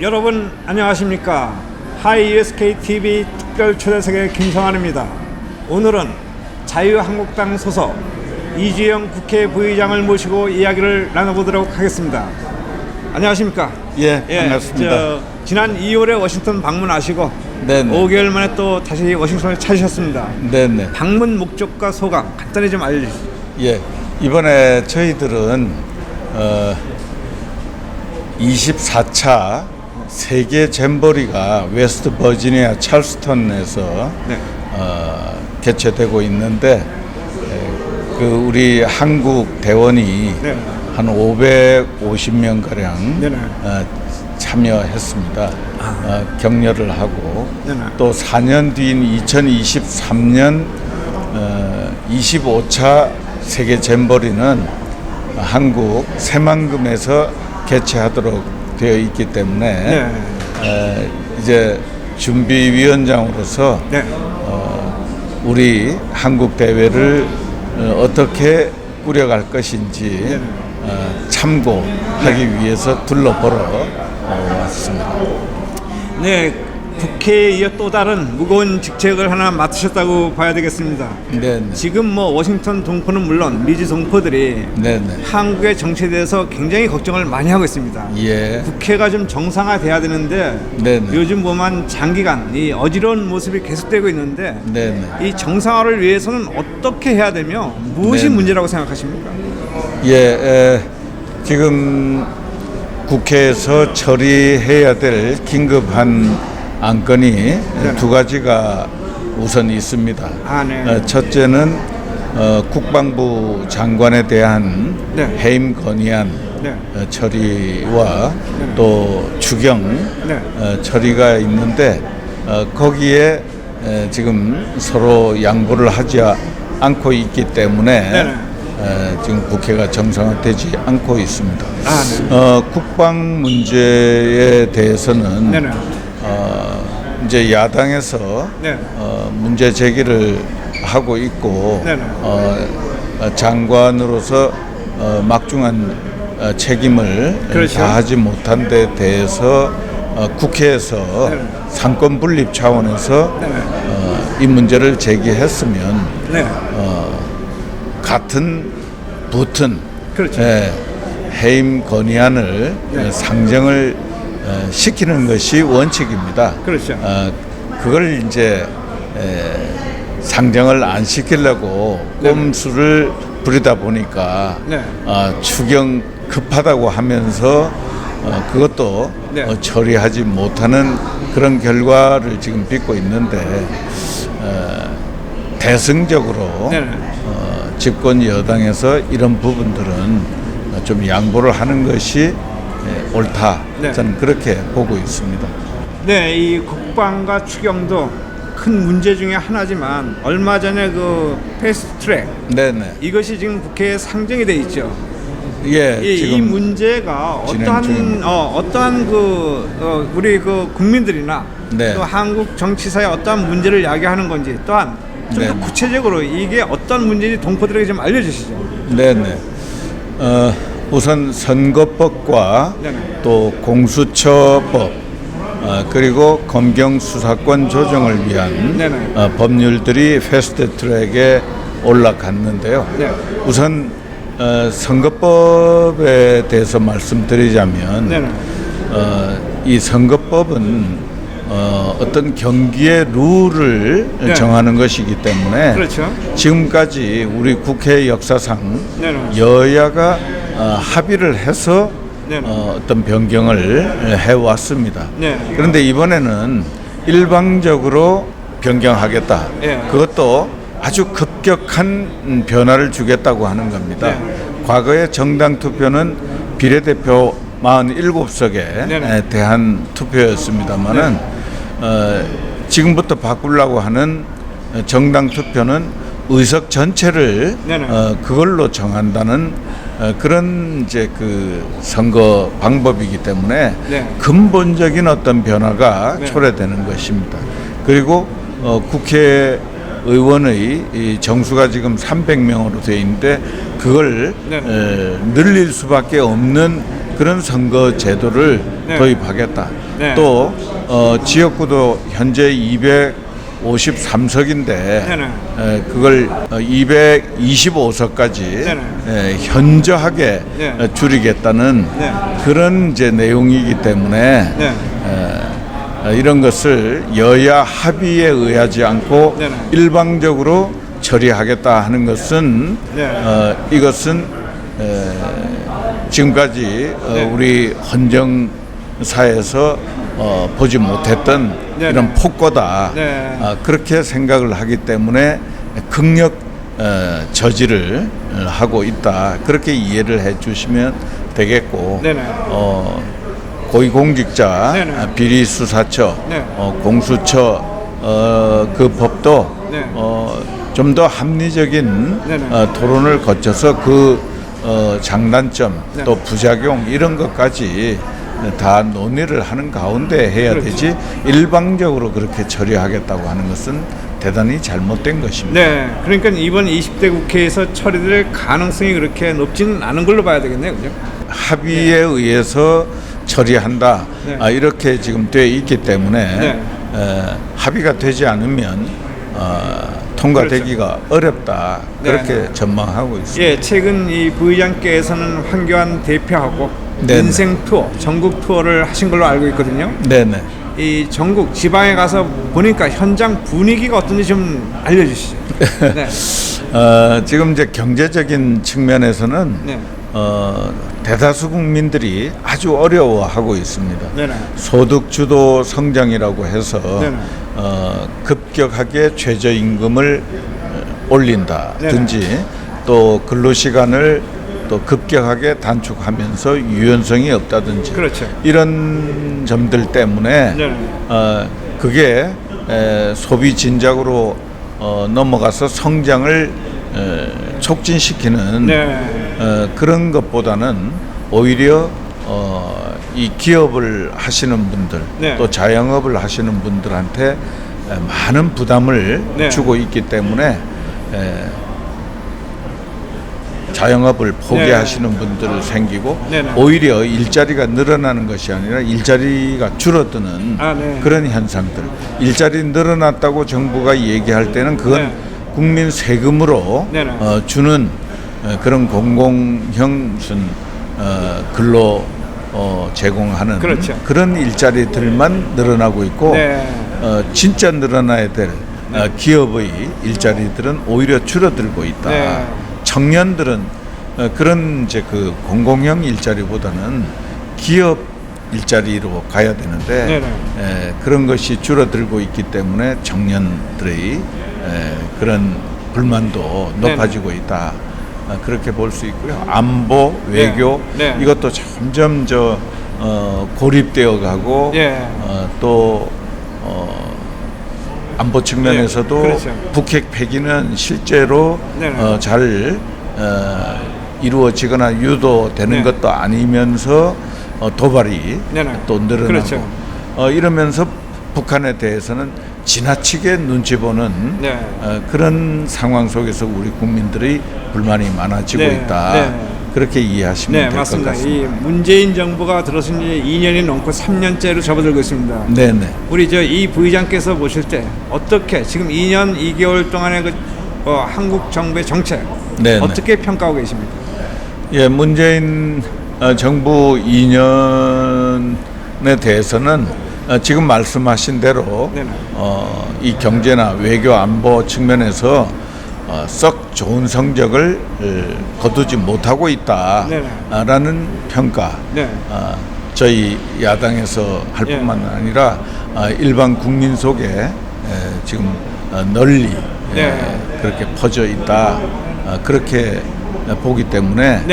여러분 안녕하십니까 하이SK TV 특별 초대석의 김성환입니다. 오늘은 자유한국당 소속 이주영 국회 부의장을 모시고 이야기를 나눠보도록 하겠습니다. 안녕하십니까? 예, 반갑습니다. 저, 지난 2월에 워싱턴 방문하시고 네네. 5개월 만에 또 다시 워싱턴을 찾으셨습니다. 네네. 방문 목적과 소감 간단히 좀 알려주시죠. 예, 이번에 저희들은 어, 24차 세계 잼버리가 웨스트 버지니아 찰스턴에서 네. 어, 개최되고 있는데 에, 그 우리 한국 대원이 네. 한 550명 가량 네네. 어, 참여했습니다. 어, 격려를 하고 네네. 또 4년 뒤인 2023년 어, 25차 세계 잼버리는 한국 새만금에서 개최하도록 되어 있기 때문에 네. 에, 이제 준비위원장으로서 네. 어, 우리 한국 대회를 어, 어떻게 꾸려갈 것인지 어, 참고하기 위해서 둘러보러 어, 왔습니다. 네, 국회에 이어 또 다른 무거운 직책을 하나 맡으셨다고 봐야 되겠습니다. 네, 네, 지금 뭐 워싱턴 동포는 물론 미주 동포들이 네, 네. 한국의 정치에 대해서 굉장히 걱정을 많이 하고 있습니다. 예, 국회가 좀 정상화돼야 되는데 네, 네. 요즘 보면 장기간 이 어지러운 모습이 계속되고 있는데 네, 네. 이 정상화를 위해서는 어떻게 해야 되며 무엇이 네, 네. 문제라고 생각하십니까? 예, 에, 지금 국회에서 처리해야 될 긴급한 안건이 두 가지가 우선 있습니다. 아, 네. 어, 첫째는 어, 국방부 장관에 대한 네. 해임 건의안 네. 어, 처리와 또 추경 네. 어, 처리가 있는데 어, 거기에 에, 지금 서로 양보를 하지 않고 있기 때문에. 에, 지금 국회가 정상화되지 않고 있습니다. 아, 네. 어, 국방 문제에 대해서는. 어, 이제 야당에서 네. 어, 문제 제기를 하고 있고 네네. 어, 어, 장관으로서 어, 막중한 어, 책임을 그렇죠. 다하지 못한 데 대해서 어, 국회에서 네네. 상권 분립 차원에서 네네. 어, 이 문제를 제기했으면 네. 같은 붙은 그렇죠. 예, 해임 건의안을 네. 어, 상정을 어, 시키는 것이 원칙입니다. 그렇죠. 어, 그걸 이제 에, 상정을 안 시키려고 네. 꼼수를 부리다 보니까 네. 어, 추경 급하다고 하면서 어, 그것도 네. 어, 처리하지 못하는 그런 결과를 지금 빚고 있는데 어, 대승적으로. 어, 집권 여당에서 이런 부분들은 좀 양보를 하는 것이 예, 옳다. 네. 저는 그렇게 보고 있습니다. 네, 이 국방과 추경도 큰 문제 중에 하나지만 얼마 전에 그 패스트트랙 네네. 이것이 지금 국회에 상정이 돼 있죠. 예, 이, 이 지금 문제가 진행 어떠한 중입니다. 어, 어떠한 그 어, 우리 그 국민들이나 네. 또 한국 정치사에 어떠한 문제를 야기하는 건지 또한 좀 더 네. 구체적으로 이게 어떤 문제인지 동포들에게 좀 알려주시죠. 네네. 어, 우선 선거법과 네네. 또 공수처법 어, 그리고 검경 수사권 조정을 위한. 어, 법률들이 패스트트랙에 올라갔는데요. 네. 우선 어, 선거법에 대해서 말씀드리자면 네네. 어, 이 선거법은 어, 어떤 경기의 룰을 네. 정하는 것이기 때문에 그렇죠. 지금까지 우리 국회 역사상 네 네. 여야가 어, 합의를 해서 네네. 어, 어떤 변경을 해왔습니다. 네. 그런데 이번에는 일방적으로 변경하겠다. 예. 그것도 아주 급격한 음, 변화를 주겠다고 하는 겁니다. 네. 과거에 정당 투표는 비례대표 47석에 네네. 대한 투표였습니다만은 어, 지금부터 바꾸려고 하는 정당 투표는 의석 전체를. 어, 그걸로 정한다는 어, 그런 이제 그 선거 방법이기 때문에 네. 근본적인 어떤 변화가 네. 초래되는 것입니다. 그리고 어, 국회 의원의 이 정수가 지금 300명으로 되어 있는데 그걸 네. 에, 늘릴 수밖에 없는 그런 선거 제도를 네. 도입하겠다. 네. 또 어, 지역구도 현재 253석인데 네네. 그걸 225석까지 네네. 현저하게 네. 어, 줄이겠다는 네. 그런 이제 내용이기 때문에 네. 어, 이런 것을 여야 합의에 의하지 않고. 일방적으로 처리하겠다 하는 것은 네. 어, 이것은 에, 지금까지 어, 네. 우리 헌정사에서 어, 보지 못했던 네네. 이런 폭거다 네. 아, 그렇게 생각을 하기 때문에 극력 어, 저지를 어, 하고 있다 그렇게 이해를 해주시면 되겠고 네네. 어, 고위공직자 네네. 아, 비리수사처 네. 어, 공수처 어, 그 법도 네. 어, 좀 더 합리적인 네네. 어, 토론을 거쳐서 그 어, 장단점 네. 또 부작용 이런 것까지 다 논의를 하는 가운데 해야 그렇죠. 되지 일방적으로 그렇게 처리하겠다고 하는 것은 대단히 잘못된 것입니다. 네, 그러니까 이번 20대 국회에서 처리될 가능성이 그렇게 높지는 않은 걸로 봐야 되겠네요, 그죠? 합의에 의해서 처리한다 네. 아, 이렇게 지금 돼 있기 때문에 네. 에, 합의가 되지 않으면 어, 통과되기가 어렵다 그렇죠. 네, 그렇게 전망하고 있습니다. 예, 최근 이 부의장께서는 황교안 대표하고 네네. 인생 투어, 전국 투어를 하신 걸로 알고 있거든요. 네네. 이 전국 지방에 가서 보니까 현장 분위기가 어떤지 좀 알려주시죠. 네, 어, 지금 이제 경제적인 측면에서는 네. 어, 대다수 국민들이 아주 어려워하고 있습니다. 네네. 소득 주도 성장이라고 해서 네네. 어, 급격하게 최저임금을 어, 올린다든지 또 근로시간을 또 급격하게 단축하면서 유연성이 없다든지 그렇죠. 이런 점들 때문에 네네. 어, 그게 에, 소비 진작으로 어, 넘어가서 성장을 에, 촉진시키는 네. 어, 그런 것보다는 오히려 어, 이 기업을 하시는 분들 네. 또 자영업을 하시는 분들한테 에, 많은 부담을 네. 주고 있기 때문에 에, 자영업을 포기하시는 분들 생기고 네, 네. 오히려 일자리가 늘어나는 것이 아니라 일자리가 줄어드는 아, 네. 그런 현상들 일자리 늘어났다고 정부가 얘기할 때는 그건 네. 국민 세금으로 네, 네. 어, 주는 어, 그런 공공형 무슨 어, 근로 어, 제공하는 그렇죠. 런 일자리들만 늘어나고 있고 네. 어, 진짜 늘어나야 될 어, 기업의 일자리들은 오히려 줄어들고 있다. 네. 청년들은 어, 그런 이제 그 공공형 일자리보다는 기업 일자리로 가야 되는데 네네. 에, 그런 것이 줄어들고 있기 때문에 청년들의 에, 그런 불만도 네네. 높아지고 있다. 어, 그렇게 볼 수 있고요. 안보, 네. 외교 네. 이것도 점점 저 어, 고립되어 가고 예. 어, 또 어, 안보 측면에서도 네, 그렇죠. 북핵 폐기는 실제로 네 네. 어, 잘 어, 이루어지거나 유도되는 네. 것도 아니면서 어, 도발이 네 네. 또 늘어나고 그렇죠. 어, 이러면서 북한에 대해서는 지나치게 눈치 보는 네. 어, 그런 상황 속에서 우리 국민들의 불만이 많아지고 네, 있다. 네. 그렇게 이해하시면 네, 될것 맞습니다. 이 같습니다. 문재인 정부가 들어선 지 2년이 넘고 3년째로 접어들고 있습니다. 네 네. 우리 저 이 부의장께서 보실 때 어떻게 지금 2년 2개월 동안의 그 어, 한국 정부의 정책 네네. 어떻게 평가하고 계십니까? 예, 문재인 어, 정부 2년에 대해서는 어, 지금 말씀하신 대로 네네. 어, 이 경제나 외교 안보 측면에서 어, 썩 좋은 성적을 어, 거두지 못하고. 있다라는 평가 네. 어, 저희 야당에서 할 예. 뿐만 아니라 어, 일반 국민 속에 에, 지금 어, 널리 에, 네. 그렇게 퍼져 있다 어, 그렇게 보기 때문에.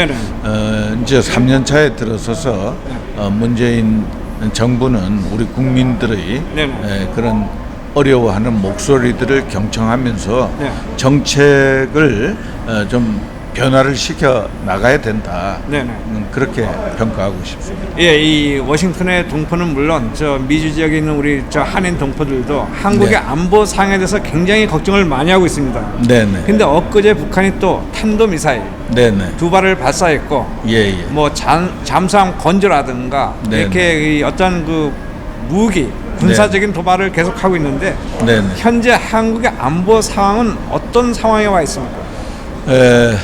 어, 이제 3년 차에 들어서서 어, 문재인 정부는 우리 국민들의. 에, 그런 어려워하는 목소리들을 경청하면서 네. 정책을 어, 좀 변화를 시켜 나가야 된다. 네네. 음, 그렇게 평가하고 싶습니다. 예, 이 워싱턴의 동포는 물론 저 미주 지역에 있는 우리 저 한인 동포들도 한국의 네. 안보 상황에 대해서 굉장히 걱정을 많이 하고 있습니다. 네네. 근데 엊그제 북한이 또 탄도 미사일 네네. 두 발을 발사했고 예예. 뭐 잠, 잠수함 건조라든가 네, 이렇게 이 어떤 그 무기, 군사적인 도발을 계속하고 있는데 네, 네. 현재 한국의 안보 상황은 어떤 상황에 와 있습니까? 에,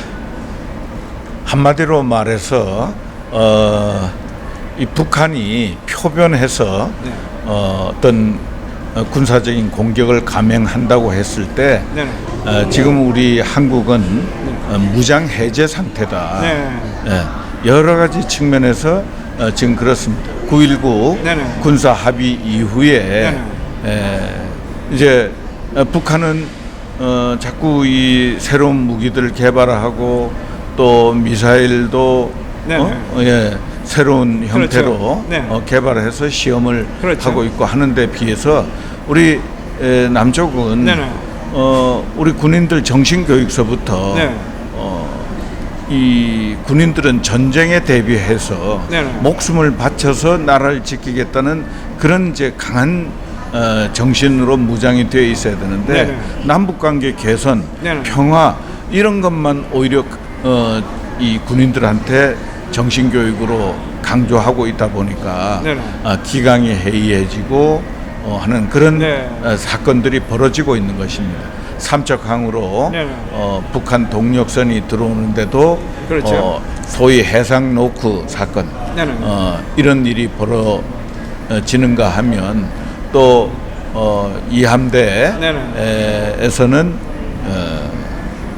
한마디로 말해서 어, 이 북한이 표변해서 네. 어, 어떤 어, 군사적인 공격을 감행한다고 했을 때 네. 어, 지금 우리 한국은 어, 무장 해제 상태다. 네. 예, 여러 가지 측면에서 어, 지금 그렇습니다. 9.19 네네. 군사 합의 이후에 에, 이제 어, 북한은 어, 자꾸 이 새로운 무기들을 개발하고 또 미사일도 네네. 어? 예, 새로운 형태로 네. 어, 개발해서 시험을 그렇죠. 하고 있고 하는데 비해서 우리 에, 남쪽은 네네. 어, 우리 군인들 정신교육서부터 네. 어, 이 군인들은 전쟁에 대비해서 네네. 목숨을 바쳐서 나라를 지키겠다는 그런 이제 강한 어, 정신으로 무장이 되어 있어야 되는데 네네. 남북 관계 개선, 네네. 평화 이런 것만 오히려 어, 이 군인들한테 정신 교육으로 강조하고 있다 보니까 네네. 아, 기강이 해이해지고 어, 하는 그런 네. 어, 사건들이 벌어지고 있는 것입니다. 삼척항으로 네 네. 어, 북한 동력선이 들어오는데도 그렇죠. 어, 소위 해상 노크 사건 네 네. 어, 이런 일이 벌어지는가 하면 또 어, 이 함대에서는 어,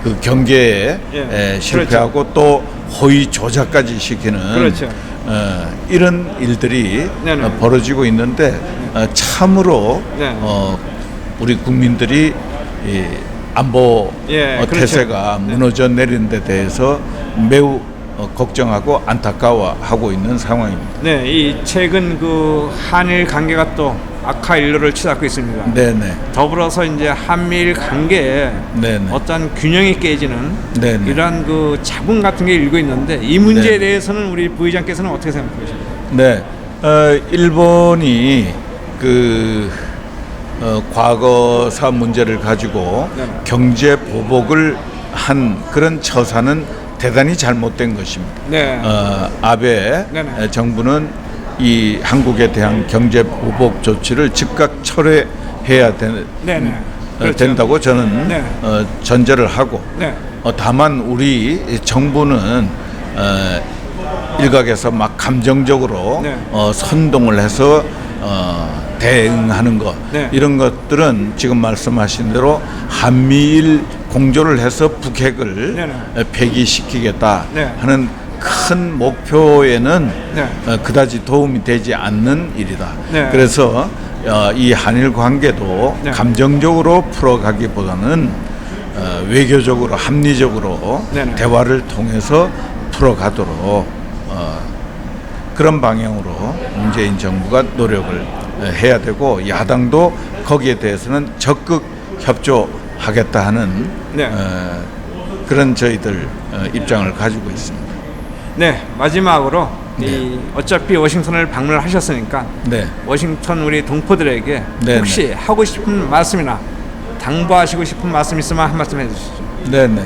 그 경계에 예. 에, 실패하고 또 호의 조작까지 시키는 그렇죠. 어, 이런 일들이. 어, 벌어지고 있는데 어, 참으로 네. 어, 우리 국민들이 이 안보 예, 어, 그렇죠. 태세가 네. 무너져 내린 데 대해서 매우 어, 걱정하고 안타까워하고 있는 상황입니다. 네, 이 최근 그 한일 관계가 또 악화 일로를 치닫고 있습니다. 네네. 더불어서 이제 한미일 관계에 네네. 어떤 균형이 깨지는 네네. 이러한 그 자본 같은 게 일고 있는데 이 문제에 네네. 대해서는 우리 부의장께서는 어떻게 생각하십니까? 네, 어, 일본이 그 어, 과거사 문제를 가지고 네네. 경제 보복을 한 그런 처사는 대단히 잘못된 것입니다. 네. 어, 아베 네네. 정부는 이 한국에 대한 경제 보복 조치를 즉각 철회해야 되, 네네. 어, 그렇죠. 된다고 저는 네. 어, 전제를 하고 네. 어, 다만 우리 정부는 어, 일각에서 막 감정적으로 네. 어, 선동을 해서 어, 대응하는 것 네. 이런 것들은 지금 말씀하신 대로 한미일 공조를 해서 북핵을 네네. 어, 폐기시키겠다 네. 하는 큰 목표에는 네. 어, 그다지 도움이 되지 않는 일이다. 네. 그래서 어, 이 한일 관계도 네. 감정적으로 풀어가기보다는 어, 외교적으로 합리적으로 네네. 대화를 통해서 풀어가도록 어, 그런 방향으로 문재인 정부가 노력을 어, 해야 되고 야당도 거기에 대해서는 적극 협조하겠다 하는 네. 어, 그런 저희들 어, 입장을 가지고 있습니다. 네, 마지막으로 이 어차피 워싱턴을 방문을 하셨으니까 네. 워싱턴 우리 동포들에게 네, 혹시 하고 싶은 말씀이나 당부하시고 싶은 말씀 있으면 한 말씀 해주시죠. 네네.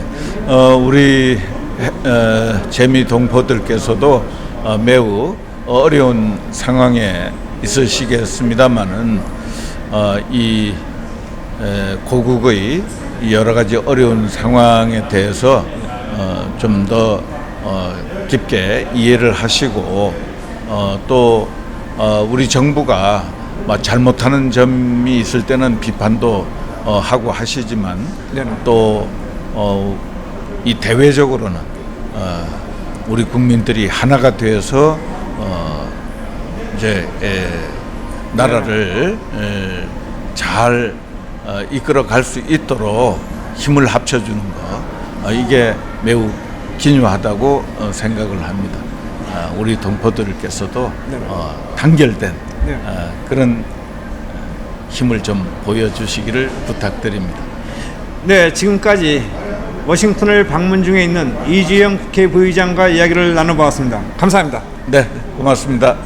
어, 우리 해- 어, 재미 동포들께서도 어, 매우 어려운 상황에 있으시겠습니다만은 어, 이 에, 고국의 이 여러 가지 어려운 상황에 대해서 어, 좀더 어, 깊게 이해를 하시고 어, 또 어, 우리 정부가 뭐 잘못하는 점이 있을 때는 비판도 어, 하고 하시지만. 또 어, 이 대외적으로는 어, 우리 국민들이 하나가 되어서 어, 이제 에, 나라를 에, 잘 어, 이끌어 갈 수 있도록 힘을 합쳐주는 거 어, 이게 매우 기묘하다고 어, 생각을 합니다. 아, 우리 동포들께서도 네. 어, 단결된 네. 어, 그런 힘을 좀 보여주시기를 부탁드립니다. 네, 지금까지 워싱턴을 방문 중에 있는 이주영 국회 부의장과 이야기를 나눠보았습니다. 감사합니다. 네, 고맙습니다.